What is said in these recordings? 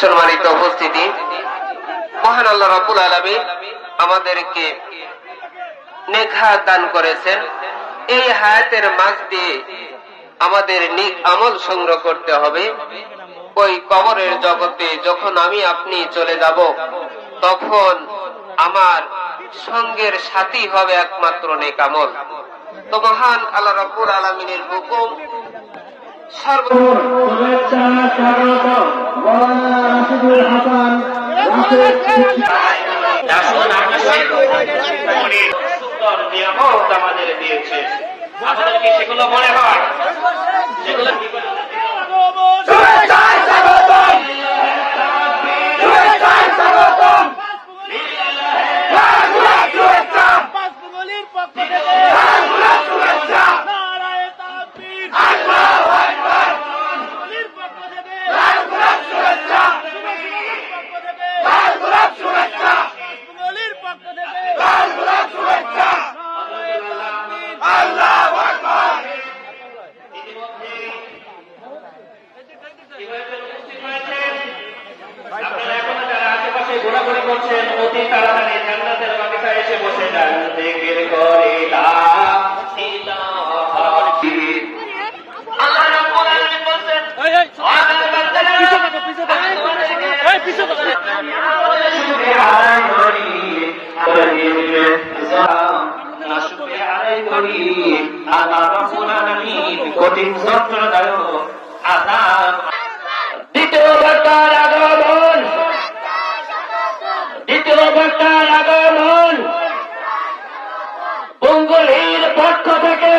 সম্মানিত উপস্থিতি। মহান আল্লাহ রাবুল আলমী আমাদেরকে নেখা দান করেছেন। এই হায়াতের মাঝ দিয়ে আমাদের নিক আমল সংগ্রহ করতে হবে। ওই কবরের জগতে যখন আমি আপনি চলে যাব, তখন আমার সঙ্গের সাথী হবে একমাত্র নেক আমল। তো মহান আল্লাহ রাব্বুল আলমিনের হুকুম সর্ব উনি সুন্দর নিয়ামত আমাদের দিয়েছে। আমাদের কি সেগুলো মনে হয় সেগুলো কি করে? পাঁচগুলির পক্ষ থেকে নারায়ে তাকবীর পাঁচগুলির পক্ষ থেকে পাঁচগুলির পক্ষ থেকে নারায়ে তাকবীর আপনারা এখনও যারা আশেপাশে ঘোরাঘুরি করছেন অতি তাড়াতাড়ি জান্নাতের বাগিচায় এসে বসে যান। জিকির করে লা ইলাহা আল্লাহ রাব্বুল আলামিন দ্বিতীয় বার্তার আগমন। বঙ্গলির পক্ষ থেকে,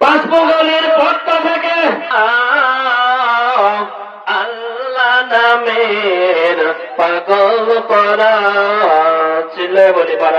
পাঁচমঙ্গলের পক্ষ থেকে, আল্লাহ নামের পাগল করা ছিল বলে বার